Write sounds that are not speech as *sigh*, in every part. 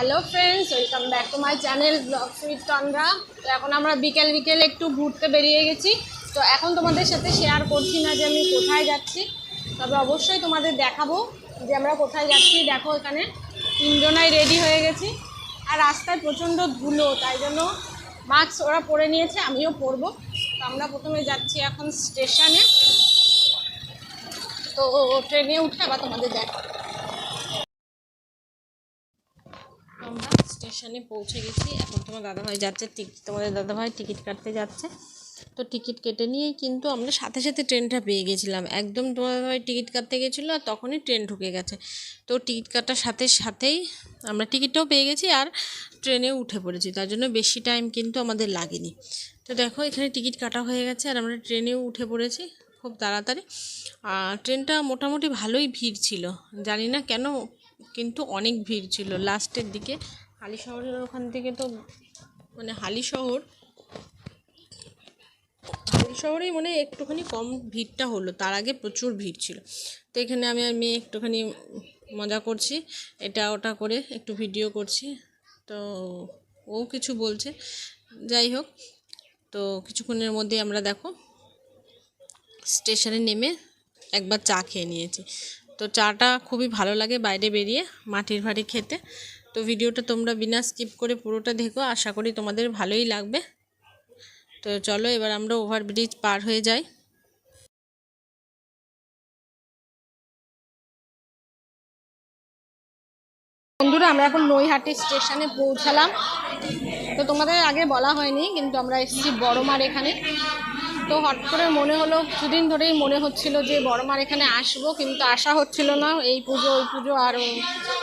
Hello friends welcome back to my channel blog sweet Tandra তো এখন আমরা বিকেল বিকেল একটু ঘুরতে বেরিয়ে গেছি। তো এখন তোমাদের সাথে শেয়ার করছি না যে আমি কোথায় যাচ্ছি। তবে অবশ্যই তোমাদের দেখাবো যে আমরা কোথায় যাচ্ছি। দেখো এখানে তিনজনাই রেডি হয়ে গেছি। আর রাস্তায় প্রচণ্ড ধুলো, তাই জন্য মাস্ক ওরা পরে নিয়েছে, আমিও পরবো। তো আমরা প্রথমে যাচ্ছি এখন স্টেশনে তো ট্রেনে উঠে আবার তোমাদের দেখাবো। স্টেশনে পৌঁছে গেছি। এখন তোমার দাদাভাই যাচ্ছে টিকিট তোমাদের দাদাভাই টিকিট কাটতে যাচ্ছে। তো টিকিট কেটে নিয়েই কিন্তু আমরা সাথে সাথে ট্রেনটা পেয়ে গেছিলাম। একদম তোমার দাদাভাই টিকিট কাটতে গেছিল আর তখনই ট্রেন ঢুকে গেছে। তো টিকিট কাটার সাথে সাথেই আমরা টিকিটটাও পেয়ে গেছি আর ট্রেনে উঠে পড়েছি। তার জন্য বেশি টাইম কিন্তু আমাদের লাগেনি। তো দেখো, এখানে টিকিট কাটা হয়ে গেছে আর আমরা ট্রেনেও উঠে পড়েছি খুব তাড়াতাড়ি। আর ট্রেনটা মোটামুটি ভালোই ভিড় ছিল। জানি না কেন, কিন্তু অনেক ভিড় ছিল লাস্টের দিকে। হালি শহরের ওখান থেকে তো মানে হালি শহর, হালি শহরেই মানে একটুখানি কম ভিড়টা হলো, তার আগে প্রচুর ভিড় ছিল। তো এখানে আমি আর মেয়ে একটুখানি মজা করছি, এটা ওটা করে একটু ভিডিও করছি, তো ও কিছু বলছে, যাই হোক, তো কিছুক্ষণের মধ্যে আমরা দেখো, স্টেশনে নেমে একবার চা খেয়ে নিয়েছি। তো চাটা খুবই ভালো লাগে বাইরে বেরিয়ে, মাটির ভাড়ি খেতে। তো ভিডিওটা তোমরা বিনা স্কিপ করে পুরোটা দেখো, আশা করি তোমাদের ভালোই লাগবে। তো চলো এবার আমরা ওভারব্রিজ পার হয়ে যাই। বন্ধুরা, আমরা এখন নৈহাটি স্টেশনে পৌঁছালাম। তো তোমাদের আগে বলা হয়নি, কিন্তু আমরা এসেছি বড়মার এখানে। তো হট করে মনে হলো, কিছুদিন ধরেই মনে হচ্ছিল যে বড়মার এখানে আসব, কিন্তু আসা হচ্ছিল না। এই পুজো, ওই পুজো আর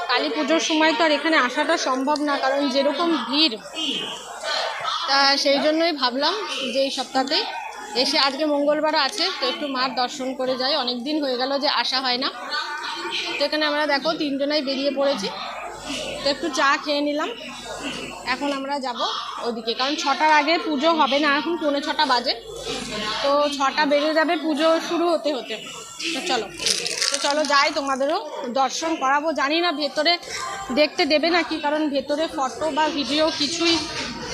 কালী পুজোর সময় তো আর এখানে আসাটা সম্ভব না, কারণ যেরকম ভিড়, তা সেই জন্যই ভাবলাম যে এই সপ্তাহতেই এসে আজকে মঙ্গলবার আছে, তো একটু মার দর্শন করে যাই। অনেক দিন হয়ে গেল যে আসা হয় না। তো এখানে আমরা দেখো, তিনজনাই বেরিয়ে পড়েছি। তো একটু চা খেয়ে নিলাম। এখন আমরা যাব ওদিকে, কারণ ছটার আগে পুজো হবে না, এখন পৌনে ছটা বাজে। তো ছটা বেজে যাবে, পুজো শুরু হতে হতে। তো চলো তো চলো যাই, তোমাদেরও দর্শন করাবো। জানি না ভেতরে দেখতে দেবে নাকি, কারণ ভেতরে ফটো বা ভিডিও কিছুই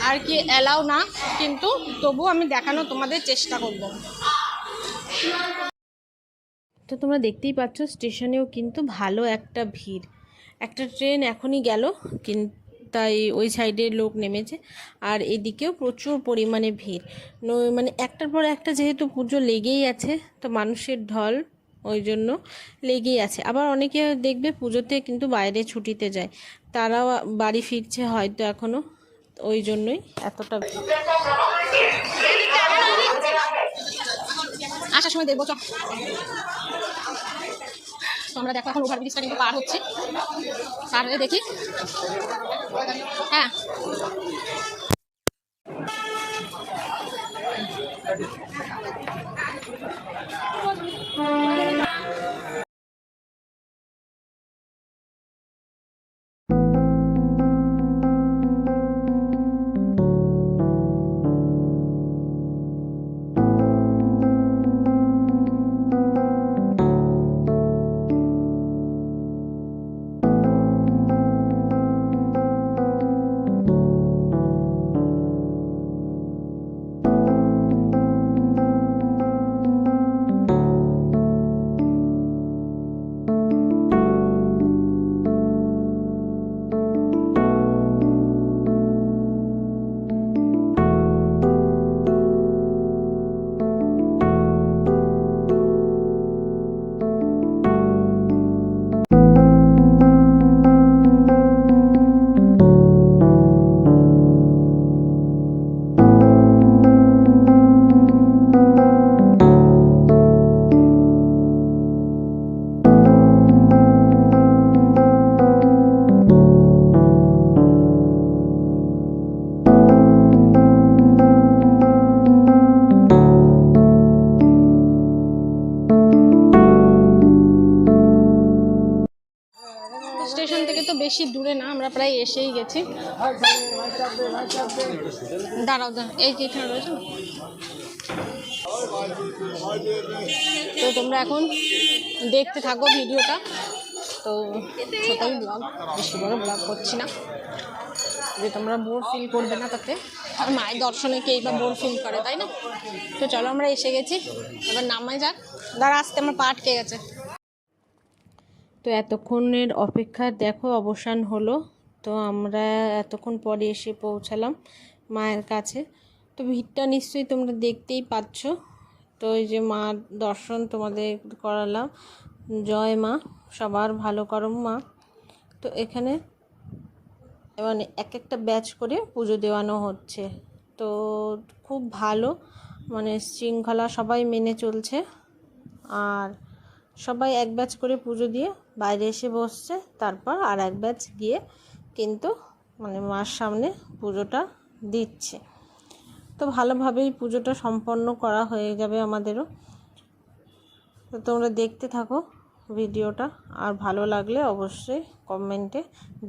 আর কি অ্যালাউ না। কিন্তু তবু আমি দেখানো তোমাদের চেষ্টা করব। তো তোমরা দেখতেই পাচ্ছ, স্টেশনেও কিন্তু ভালো একটা ভিড়। একটা ট্রেন এখনই গেল, কিন্তু তাই ওই সাইডে লোক নেমেছে। আর এদিকেও প্রচুর পরিমাণে ভিড়। মানে একটার পর একটা যেহেতু পুজো লেগেই আছে, তো মানুষের ঢল ওই জন্য লেগেই আছে। আবার অনেকে দেখবে পুজোতে কিন্তু বাইরে ছুটিতে যায়। তারাও বাড়ি ফিরছে হয়তো এখনও ওই জন্যই এতটা। আসার সময় দেখব তো আমরা দেখো এখন ওভারব্রিজটা কিন্তু পার হচ্ছে। পার হয়ে দেখি। হ্যাঁ। স্টেশন এসেই গেছি। দাঁড়াও দাঁড়াও, এই যে এখানে রয়েছে। তো তোমরা এখন দেখতে থাকো ভিডিওটা। তো ছোটোই ব্লগ বেশি বড় ব্লগ করছি না। যে তোমরা বোর ফিল করবে না তাতে। আর মায়ের দর্শনে কেই বা বোর ফিল করে, তাই না? তো চলো আমরা এসে গেছি। এবার নামাই যাক। দাঁড়া আসতে আমার পা আটকে গেছে। তো এতক্ষণের অপেক্ষা দেখো অবসান হলো। তো আমরা এতক্ষণ পরে এসে পৌঁছালাম মায়ের কাছে। তো ভিড়টা নিশ্চয়ই তোমরা দেখতেই পাচ্ছ। তো এই যে মার দর্শন তোমাদের করালাম। জয় মা, সবার ভালো করো মা। তো এখানে মানে এক একটা ব্যাচ করে পুজো দেওয়ানো হচ্ছে। তো খুব ভালো মানে শৃঙ্খলা সবাই মেনে চলছে। আর সবাই এক ব্যাচ করে পুজো দিয়ে বাইরে এসে বসছে। তারপর আর এক ব্যাচ গিয়ে কিন্তু মানে মার সামনে পুজোটা দিচ্ছে। তো ভালোভাবেই পুজোটা সম্পন্ন করা হয়ে যাবে আমাদেরও। তো তোমরা দেখতে থাকো ভিডিওটা, আর ভালো লাগলে অবশ্যই কমেন্টে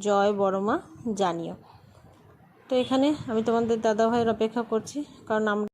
জয় বড়মা জানিও। তো এখানে আমি তোমাদের দাদা ভাইয়ের অপেক্ষা করছি, কারণ আমরা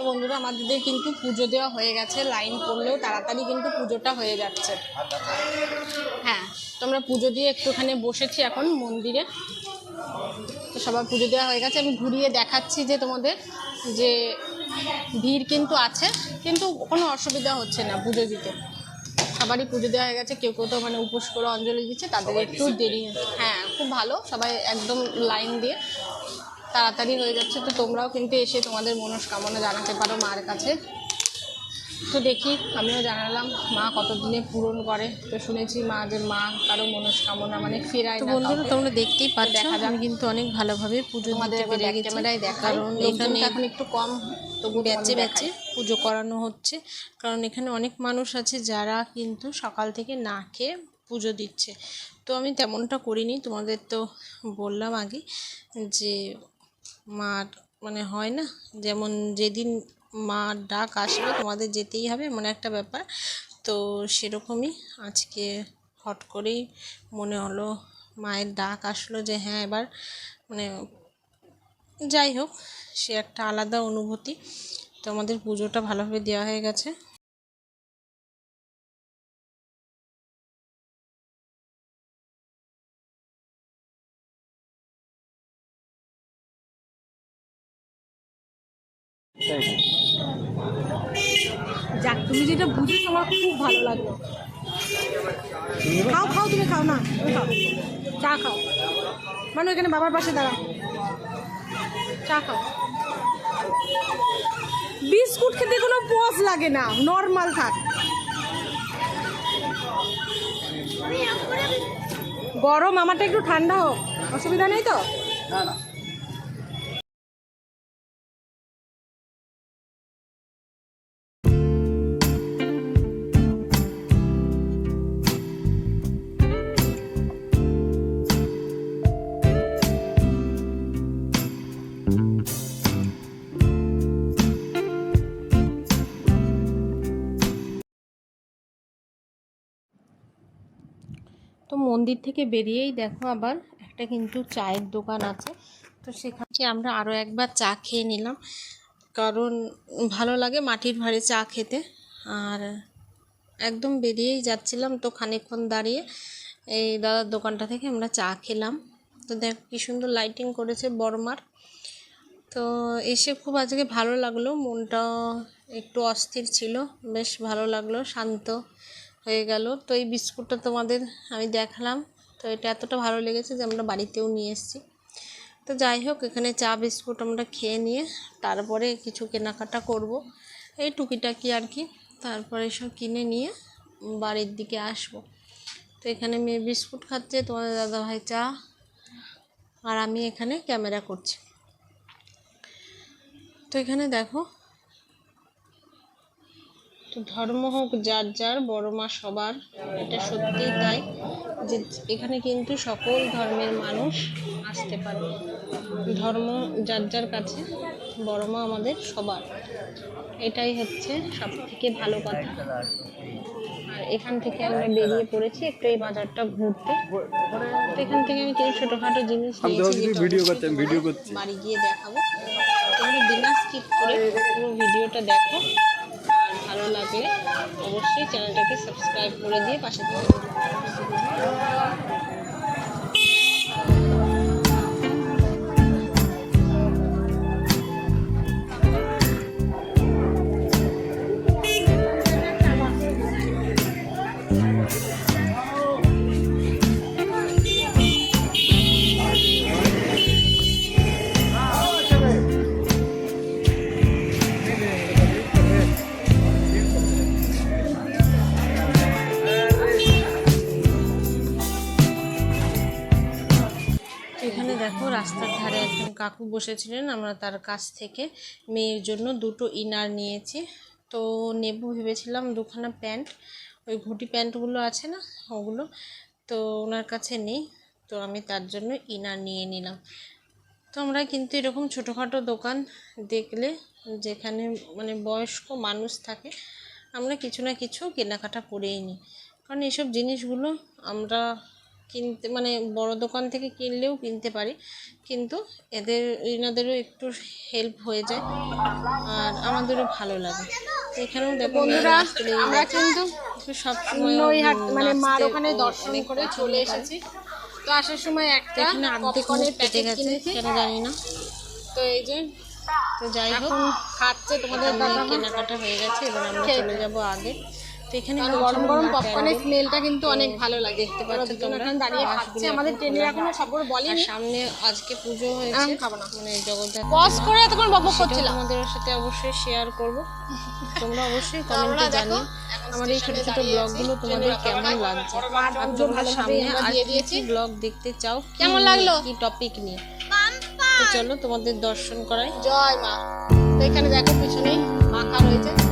তো বন্ধুরা আমাদের কিন্তু পুজো দেওয়া হয়ে গেছে। লাইন পড়লেও তাড়াতাড়ি কিন্তু পুজোটা হয়ে যাচ্ছে। হ্যাঁ তো আমরা পুজো দিয়ে একটুখানি বসেছি এখন মন্দিরে। তো সবার পুজো দেওয়া হয়ে গেছে। আমি ঘুরিয়ে দেখাচ্ছি যে তোমাদের যে ভিড় কিন্তু আছে কিন্তু কোনো অসুবিধা হচ্ছে না পুজো দিতে। সবারই পুজো দেওয়া হয়ে গেছে। কেউ কেউ তো মানে উপোস করে অঞ্জলি দিচ্ছে তাদের একটু দেরি হ্যাঁ খুব ভালো। সবাই একদম লাইন দিয়ে তাড়াতাড়ি হয়ে যাচ্ছে তো তোমরাও কিন্তু এসে তোমাদের মনস্কামনা জানাতে পারো মার কাছে। তো দেখি আমিও জানালাম মা কতদিনে পূরণ করে? তো শুনেছি মা যে মা কারও মনস্কামনা মানে ফেরায় বন্ধুরা তোমরা দেখতেই পাচ্ছ দেখা। আমি কিন্তু অনেক ভালোভাবে পুজো পেরে গেছি ক্যামেরায় কারণ এখানে এখন একটু কম তবু ব্যাচে ব্যাচে পুজো করানো হচ্ছে কারণ এখানে অনেক মানুষ আছে যারা কিন্তু সকাল থেকে না খেয়ে পুজো দিচ্ছে। তো আমি তেমনটা করিনি তোমাদের তো বললাম আগে যে মার মানে হয় না? যেমন যেদিন মা ডাক আসবে, তোমাদের যেতেই হবে, এমন একটা ব্যাপার। তো সেরকমই আজকে হট করেই মনে হলো মায়ের ডাক আসলো যে হ্যাঁ এবার মানে যাই হোক, সে একটা আলাদা অনুভূতি। তো আমাদের পুজোটা ভালোভাবে দেওয়া হয়ে গেছে। যাক তুমি যেটা বুঝেছ আমার খুব ভালো লাগল। খাও খাও তুমি খাও না তুমি খাও। চা খাও। মানে এখানে বাবার পাশে দাঁড়াও। চা খাও। বিস্কুট খেতে কোনো পজ লাগে না নর্মাল থাক। গরম আমারটা একটু ঠান্ডা হোক। অসুবিধা নেই তো? তো মন্দির থেকে বেরিয়েই দেখো আবার একটা কিন্তু চায়ের দোকান আছে। তো সেখানে আমরা আরও একবার চা খেয়ে নিলাম। কারণ ভালো লাগে মাটির ভাঁড়ে চা খেতে। আর একদম বেরিয়েই যাচ্ছিলাম তো খানিকক্ষণ দাঁড়িয়ে এই দাদার দোকানটা থেকে আমরা চা খেলাম। তো দেখ, কী সুন্দর লাইটিং করেছে বড়মার। তো এসে খুব আজকে ভালো লাগল মনটা একটু অস্থির ছিল, বেশ ভালো লাগল, শান্ত। হয়ে গেল। তো এই বিস্কুটটা তোমাদের আমি দেখালাম। তো এটা এতটা ভালো লেগেছে যে আমরা বাড়িতেও নিয়ে এসেছি। তো যাই হোক, এখানে চা, বিস্কুট আমরা খেয়ে নিয়ে তারপরে কিছু কেনাকাটা করব। এই টুকিটাকি আর কি। তারপরে সব কিনে নিয়ে বাড়ির দিকে আসব। তো এখানে মেয়ে বিস্কুট খাচ্ছে, তোমাদের দাদাভাই চা, আর আমি এখানে ক্যামেরা করছি। তো এখানে দেখো তো ধর্ম হোক যার যার বড় মা সবার এটা সত্যিই তাই যে এখানে কিন্তু সকল ধর্মের মানুষ আসতে পারে ধর্ম যার যার কাছে বড় মা আমাদের সবার। এটাই হচ্ছে সব থেকে ভালো কথা। আর এখান থেকে আমরা বেরিয়ে পড়েছি একটু এই বাজারটা ঘুরতে। তো এখান থেকে আমি কিছু ছোটোখাটো জিনিস ভিডিও করতে বাড়ি গিয়ে দেখাবো। তোমরা বিনা স্কিপ করে পুরো ভিডিওটা দেখো। ভালো লাগে অবশ্যই চ্যানেলটাকে সাবস্ক্রাইব করে দিয়ে পাশে থেকে কাকু বসেছিলেন, আমরা তার কাছ থেকে মেয়ের জন্য দুটো ইনার নিয়েছি। তো নেব ভেবেছিলাম দুখানা প্যান্ট, ওই ঘুটি প্যান্টগুলো আছে না ওগুলো, তো ওনার কাছে নেই, তো আমি তার জন্য ইনার নিয়ে নিলাম। তো আমরা কিন্তু এরকম ছোটোখাটো দোকান দেখলে যেখানে মানে বয়স্ক মানুষ থাকে, আমরা কিছু না কিছু কেনাকাটা করেই নিই। কারণ এইসব জিনিসগুলো আমরা কিনতে মানে বড় দোকান থেকে কিনলেও কিনতে পারি। কিন্তু এদের এনাদেরও একটু হেল্প হয়ে যায়। আর আমাদেরও ভালো লাগে। এখানেও দেখো বন্ধুরা আমরা কিন্তু তো সব সময় মানে মার ওখানে দর্শন করে চলে এসেছি। তো আসার সময় একটা পপকর্নের প্যাকেট গেছে কিনেছি। কেন জানি না। তো এই যে তো যাই হোক খাচ্ছে তোমাদের কেনাকাটা হয়ে গেছে এবার আমরা চলে যাব আগে। তো এখানে গরম গরম পপকর্নের স্মেলটা কিন্তু অনেক ভালো লাগে দেখতে পাচ্ছ তোমরা। দাঁড়িয়ে খাচ্ছে আমাদের ট্রেনের খোলা। এখনও বলেনি। সামনে আজকে পুজো হয়েছে। খাব না। মানে জগদ্ধাত্রী পজ করে এতক্ষণ বকবক করছিলাম। তোমাদের সাথে অবশ্যই শেয়ার করব। তোমরা অবশ্যই কমেন্টে জানিও আমার এই ছোট ছোট ব্লগগুলো তোমাদের কেমন লাগছে? আর তোমরা সামনে আর কি। ব্লগ দেখতে চাও কেমন লাগল? কি টপিক নিয়ে? তো চলো তোমাদের দর্শন করাই। জয় মা। তো এখানে দেখো পিছনেই মাখা রয়েছে।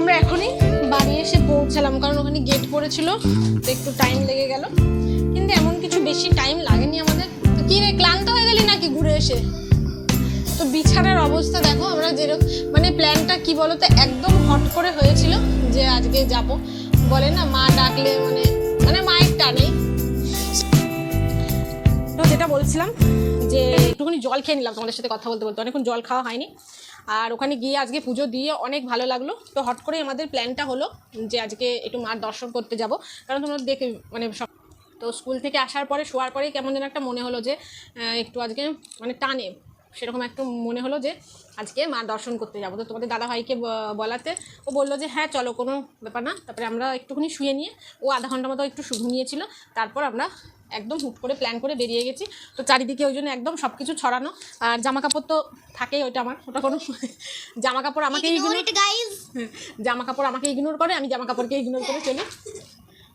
আমরা এখনই বাড়ি এসে পৌঁছালাম, কারণ ওখানে গেট পড়েছিল, তো একটু টাইম লেগে গেল। কিন্তু এমন কিছু বেশি টাইম লাগেনি আমাদের। তো কি কি রে, ক্লান্ত হয়ে গেলি নাকি ঘুরে এসে? তো বিছানার অবস্থা দেখো, আমরা যেরকম মানে প্ল্যানটা কি বলতো, একদম হট করে হয়েছিল যে আজকে যাব। বলে না, মা ডাকলে মানে মানে মায়ের টানে। তো যেটা বলছিলাম যে একটুখানি জল খেয়ে নিলাম তোমাদের সাথে কথা বলতে বলতে। অনেকক্ষণ জল খাওয়া হয়নি। আর ওখানে গিয়ে আজকে পুজো দিয়ে অনেক ভালো লাগল। তো হট করে আমাদের প্ল্যানটা হলো যে আজকে একটু মার দর্শন করতে যাব। কারণ তোমরা দেখে মানে সব তো স্কুল থেকে আসার পরে, শোয়ার পরে কেমন যেন একটা মনে হলো যে একটু আজকে মানে টানে। সেরকম একটু মনে হলো যে আজকে মা দর্শন করতে যাব। তো তোমাদের দাদা ভাইকে বলাতে ও বলল যে হ্যাঁ চলো কোনো ব্যাপার না। তারপরে আমরা একটুখানি শুয়ে নিয়ে ও আধা ঘণ্টা মতো একটু ঘুমিয়েছিল তারপর আমরা একদম হুট করে প্ল্যান করে বেরিয়ে গেছি। তো চারিদিকে ওই জন্য একদম সব কিছু ছড়ানো। আর জামা কাপড় তো থাকেই ওইটা আমার ওটা কোনো *laughs* জামা কাপড় আমাকে it, *laughs* জামা কাপড় আমাকে ইগনোর করে আমি জামা কাপড়কে ইগনোর করে চলি।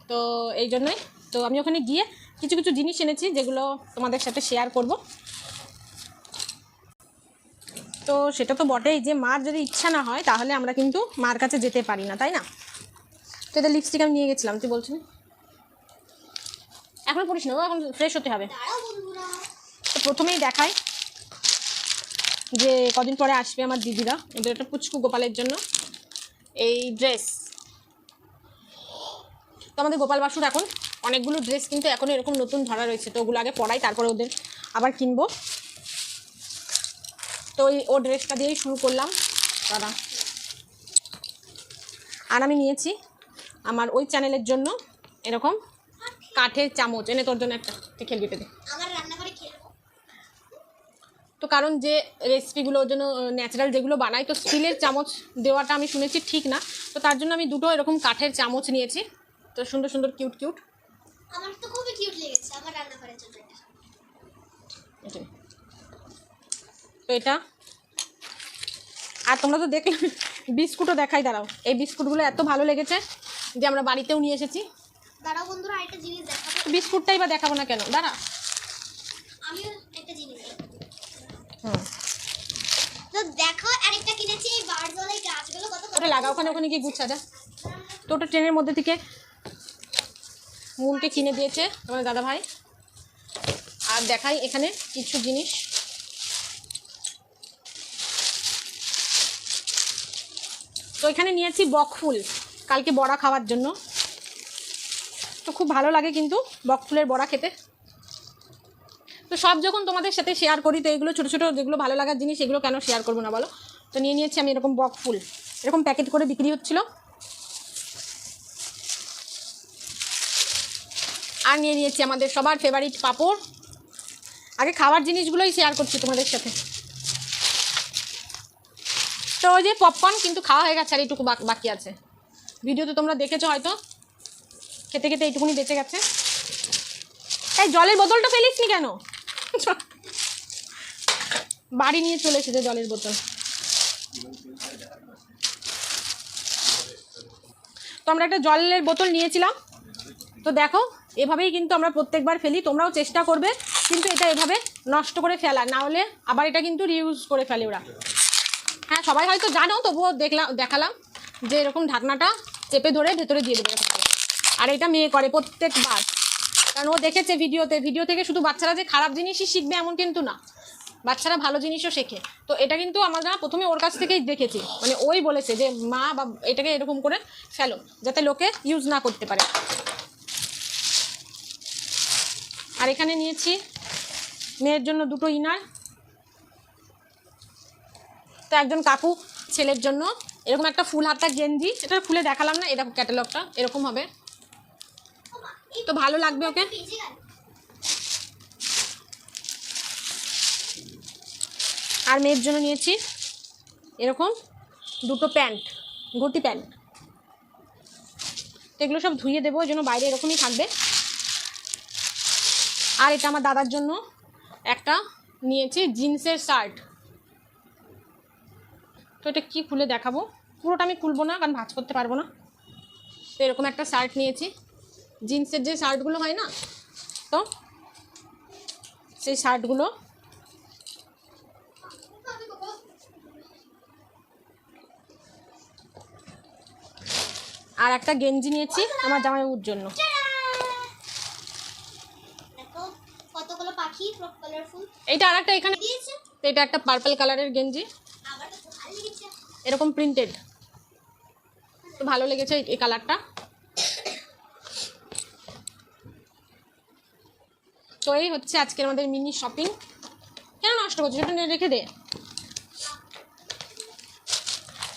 তো এই জন্যই তো আমি ওখানে গিয়ে কিছু কিছু জিনিস এনেছি যেগুলো তোমাদের সাথে শেয়ার করব। তো সেটা তো বটেই যে মার যদি ইচ্ছা না হয়, তাহলে আমরা কিন্তু মার কাছে যেতে পারি না, তাই না? তো এটা লিপস্টিক আমি নিয়ে গেছিলাম, তুই বলছিস এখন পড়িস না এখন ফ্রেশ হতে হবে। তো প্রথমেই দেখাই যে কদিন পরে আসবে আমার দিদিরা। ওদের একটা পুচকু গোপালের জন্য। এই ড্রেস তো আমাদের গোপাল বাসুর এখন অনেকগুলো ড্রেস কিন্তু এখন এরকম নতুন ধরা রয়েছে, তো ওগুলো আগে পরাই, তারপরে ওদের আবার কিনবো। তো ওই ও ড্রেসটা দিয়েই শুরু করলাম। দাদা আর আমি নিয়েছি আমার ওই চ্যানেলের জন্য এরকম কাঠের চামচ। এনে তোর জন্য একটা তুই খেলবি পেতে তো কারণ যে রেসিপিগুলোর জন্য ন্যাচারাল যেগুলো বানাই তো স্টিলের চামচ দেওয়াটা আমি শুনেছি ঠিক না। তো তার জন্য আমি দুটো এরকম কাঠের চামচ নিয়েছি। তো সুন্দর সুন্দর কিউট কিউট আমার তো খুবই কিউট লেগেছে আমার রান্নাঘরের জন্য এটা তো এটা। আর তোমরা তো দেখলে বিস্কুটও দেখাই দাঁড়াও। এই বিস্কুটগুলো এত ভালো লেগেছে যে আমরা বাড়িতেও নিয়ে এসেছি। দাঁড়াও বন্ধুরা আরেকটা জিনিস দেখাবো। বিস্কুটটাই বা দেখাবো না কেন? দাঁড়া। আমিও একটা জিনিস দেখাবো। হুম। তো দেখো আরেকটা কিনেছি এই বারজল গাছগুলো কত ওটা লাগা ওখানে ওখানে গিয়ে গুছা যা তো ওটা ট্রেনের মধ্যে থেকে কিনে দিয়েছে আমার দাদা ভাই আর দেখাই এখানে কিছু জিনিস। তো এখানে নিয়েছি বকফুল কালকে বড়া খাওয়ার জন্য। তো খুব ভালো লাগে কিন্তু বকফুলের বড়া খেতে। তো সব যখন তোমাদের সাথে শেয়ার করি, তো এগুলো ছোটো ছোটো যেগুলো ভালো লাগার জিনিস, এগুলো কেন শেয়ার করব না বলো? তো নিয়ে নিয়েছি আমি এরকম বক ফুল। এরকম প্যাকেট করে বিক্রি হচ্ছিল। আর নিয়ে নিয়েছি আমাদের সবার ফেভারিট পাপড়। আগে খাবার জিনিসগুলোই শেয়ার করছি তোমাদের সাথে। যে পপকর্ন কিন্তু খাওয়া হয়ে গেছে আর এইটুকু বাক- আছে। ভিডিওতে তোমরা দেখেছ হয়তো। খেতে খেতে এইটুকুনি বেঁচে গেছে। এই জলের বোতলটা ফেলিসনি কেন? বাড়ি নিয়ে চলে এসেছে জলের বোতল। তো আমরা একটা জলের বোতল নিয়েছিলাম। তো দেখো, এভাবেই কিন্তু আমরা প্রত্যেকবার ফেলি, তোমরাও চেষ্টা করবে, কিন্তু এটা এভাবে নষ্ট করে ফেলা। না হলে আবার এটা কিন্তু রিউজ করে ফেলে ওরা। হ্যাঁ সবাই হয়তো জানো, তবুও দেখলাম দেখালাম যে এরকম ঢাকনাটা চেপে ধরে ভেতরে দিয়ে দেবে আর এটা মেয়ে করে প্রত্যেকবার। কারণ ও দেখেছে ভিডিওতে। ভিডিও থেকে শুধু বাচ্চারা যে খারাপ জিনিসই শিখবে এমন কিন্তু না। বাচ্চারা ভালো জিনিসও শেখে। তো এটা কিন্তু আমরা প্রথমে ওর কাছ থেকেই দেখেছি। মানে ওই বলেছে যে, মা, বা এটাকে এরকম করে ফেলো, যাতে লোকে ইউজ না করতে পারে। আর এখানে নিয়েছি মেয়ের জন্য দুটো ইনার। তো একজন কাকু ছেলের জন্য এরকম একটা ফুল হাতা গেঞ্জি এটা খুলে দেখালাম না এরকম ক্যাটালগটা এরকম হবে। তো ভালো লাগবে ওকে? আর মেয়ের জন্য নিয়েছি এরকম দুটো প্যান্ট, গুটি প্যান্ট। তো এগুলো সব ধুয়ে দেবো, ওই জন্য বাইরে এরকমই থাকবে। আর এটা আমার দাদার জন্য একটা নিয়েছি জিন্সের শার্ট। এটা কি খুলে দেখাবো? পুরোটা আমি খুলবো না কারণ ভাজ করতে পারব না। তো এরকম একটা শার্ট নিয়েছি। জিন্সের যে শার্টগুলো হয় না তো সেই শার্টগুলো আর একটা গেঞ্জি নিয়েছি আমার জামাই জামাইবাবুর জন্য এটা আর একটা এখানে তো এটা একটা পার্পল কালারের গেঞ্জি আমার তো ভালো লেগেছে এরকম প্রিন্টেড তো ভালো লেগেছে এই- কালারটা তো এই হচ্ছে আজকের আমাদের মিনি শপিং কেন নষ্ট করছ সেটা নিয়ে রেখে দে।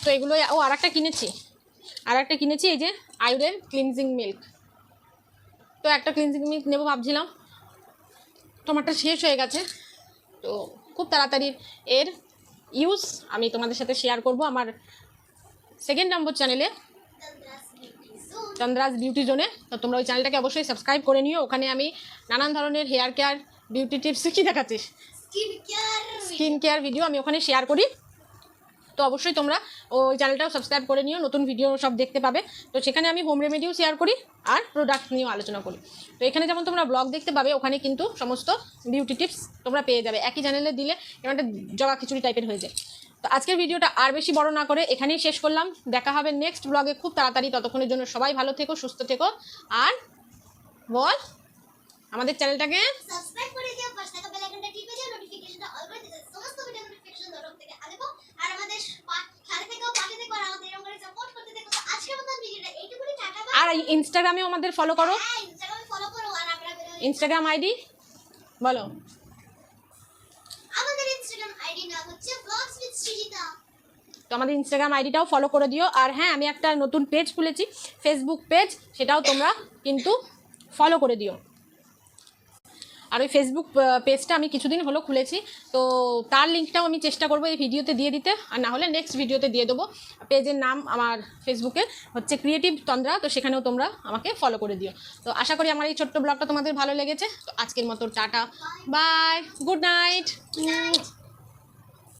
তো এগুলো ও আর একটা কিনেছি। আর একটা কিনেছি, এই যে আয়ুরের ক্লিনজিং মিল্ক তো একটা ক্লিনজিং মিল্ক নেব ভাবছিলাম। তোমারটা শেষ হয়ে গেছে। তো খুব তাড়াতাড়ি এর ইউজ আমি তোমাদের সাথে শেয়ার করব আমার সেকেন্ড নম্বর চ্যানেলে চন্দ্রাজ বিউটি জোনে তো তোমরা ওই চ্যানেলটাকে অবশ্যই সাবস্ক্রাইব করে নিও। ওখানে আমি নানান ধরনের হেয়ার কেয়ার বিউটি টিপস কী দেখাচ্ছিস? স্কিন কেয়ার ভিডিও আমি ওখানে শেয়ার করি। তো অবশ্যই তোমরা ওই চ্যানেলটাও সাবস্ক্রাইব করে নিও, নতুন ভিডিও সব দেখতে পাবে। তো সেখানে আমি হোম রেমেডিও শেয়ার করি আর প্রোডাক্ট নিয়েও আলোচনা করি। তো এখানে যেমন তোমরা ব্লগ দেখতে পাবে, ওখানে কিন্তু সমস্ত বিউটি টিপস তোমরা পেয়ে যাবে। একই চ্যানেলে দিলে এমন একটা জগা খিচুড়ি টাইপের হয়ে যায়। তো আজকের ভিডিওটা আর বেশি বড় না করে এখানেই শেষ করলাম। দেখা হবে নেক্সট ব্লগে খুব তাড়াতাড়ি। ততক্ষণের জন্য সবাই ভালো থেকো, সুস্থ থেকো। আর বল, আমাদের চ্যানেলটাকে সাবস্ক্রাইব করে দিও, পাশে থাকা বেল আইকনটা টিপে দিও নোটিফিকেশনটা অল করে দিও সমস্ত ভিডিও নোটিফিকেশন আর আমাদের সাথে থেকেও পাশে থেকেও আর আমাদের এরকম করে সাপোর্ট করতে থেকো আজকের মতন ভিডিওটা এইটুকুনি টাটা আর ইনস্টাগ্রামেও আমাদের ফলো করো। হ্যাঁ ইনস্টাগ্রামে ফলো করো আর আমরা ইনস্টাগ্রাম আইডি বলো। আমাদের ইনস্টাগ্রাম আইডি নাম হচ্ছে ব্লগস উইথ সৃজিতা তো আমাদের ইনস্টাগ্রাম আইডিটাও ফলো করে দিও। আর হ্যাঁ আমি একটা নতুন পেজ খুলেছি ফেসবুক পেজ সেটাও তোমরা কিন্তু ফলো করে দিও। আর ওই ফেসবুক পেজটা আমি কিছুদিন হলো খুলেছি। তো তার লিঙ্কটাও আমি চেষ্টা করব এই ভিডিওতে দিয়ে দিতে। আর না হলে নেক্সট ভিডিওতে দিয়ে দেবো। পেজের নাম আমার ফেসবুকে হচ্ছে ক্রিয়েটিভ তন্দ্রা তো সেখানেও তোমরা আমাকে ফলো করে দিও। তো আশা করি আমার এই ছোট্ট ব্লগটা তোমাদের ভালো লেগেছে। তো আজকের মতো টাটা। Bye good night